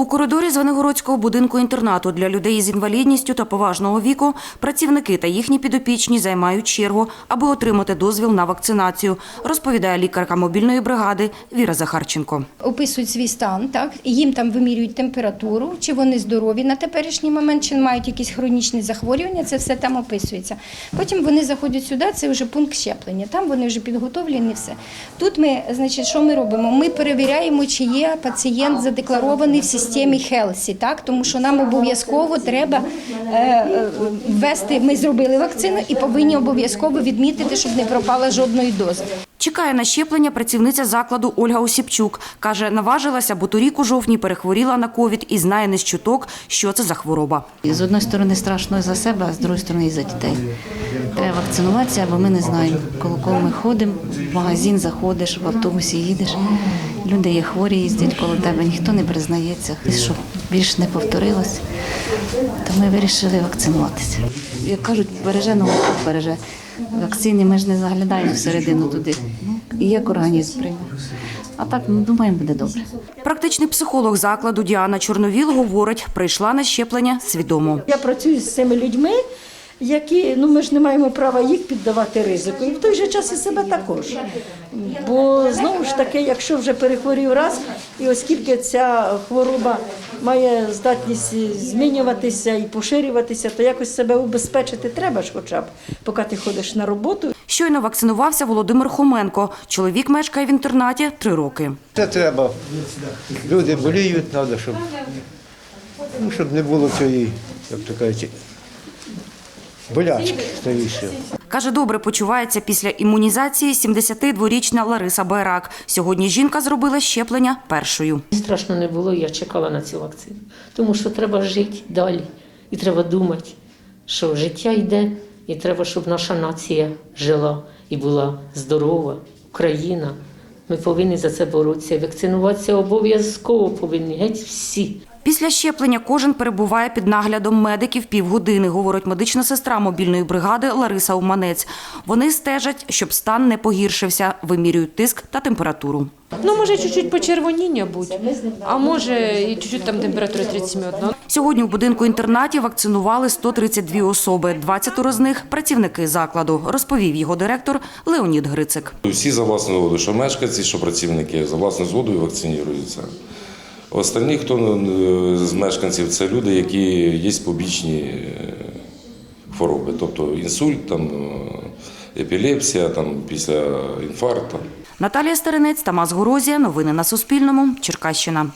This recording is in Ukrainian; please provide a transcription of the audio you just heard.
У коридорі Звенигородського будинку інтернату для людей з інвалідністю та поважного віку працівники та їхні підопічні займають чергу, аби отримати дозвіл на вакцинацію, розповідає лікарка мобільної бригади Віра Захарченко. описують свій стан, так їм там вимірюють температуру, чи вони здорові на теперішній момент, чи мають якісь хронічні захворювання. Це все там описується. Потім вони заходять сюди. Це вже пункт щеплення. Там вони вже підготовлені. Все тут ми, значить, що ми робимо? Ми перевіряємо, чи є пацієнт задекларований в системі Хелсі, так тому що нам обов'язково треба е, е, ввести. Ми зробили вакцину і повинні обов'язково відмітити, щоб не пропала жодної дози. Чекає на щеплення працівниця закладу Ольга Осіпчук. Каже, наважилася, бо торік у жовтні перехворіла на ковід і знає не з чуток, що це за хвороба. З одної сторони страшно за себе, а з другої сторони і за дітей. Треба вакцинуватися, бо ми не знаємо, коло кого ми ходимо, в магазин заходиш, в автобусі їдеш. Люди є хворі, їздять коло тебе, ніхто не признається, щоб більш не повторилось. То ми вирішили вакцинуватися. Як кажуть, береже ногу береже. Вакцини ми ж не заглядаємо всередину туди. І як організм прийме. А так, ну, думаємо, буде добре. Практичний психолог закладу Діана Чорновіл говорить, прийшла на щеплення свідомо. Я працюю з цими людьми, які ну ми ж не маємо права їх піддавати ризику, і в той же час і себе також. Бо знову ж таки, якщо вже перехворів раз, і оскільки ця хвороба має здатність змінюватися і поширюватися, то якось себе убезпечити треба ж, хоча б поки ти ходиш на роботу. Щойно вакцинувався Володимир Хоменко. Чоловік мешкає в інтернаті три роки. Це треба. Люди боліють, треба, щоб, ну, щоб не було цієї, як то кажуть, болячки. Та і все. Каже, добре почувається після імунізації 72-річна Лариса Байрак. Сьогодні жінка зробила щеплення першою. Страшно не було, я чекала на цю вакцину. Тому що треба жити далі. І треба думати, що життя йде, і треба, щоб наша нація жила і була здорова, Україна. Ми повинні за це боротися. Вакцинуватися обов'язково повинні геть всі. Після щеплення кожен перебуває під наглядом медиків півгодини, говорить медична сестра мобільної бригади Лариса Уманець. Вони стежать, щоб стан не погіршився, вимірюють тиск та температуру. Ну, може, чуть-чуть почервоніння будь, а може і чуть-чуть там температура 37,1. Сьогодні в будинку інтернаті вакцинували 132 особи. 20 з них працівники закладу, розповів його директор Леонід Грицик. Всі за власною згодою, що мешканці, що працівники за власною згодою вакциніруються. Останні, хто е, з мешканців, це люди, які є побічні е, хвороби, тобто інсульт, там, е, епілепсія там, після інфаркту. Наталія Стеренець, Тамас Горозія. Новини на Суспільному. Черкащина.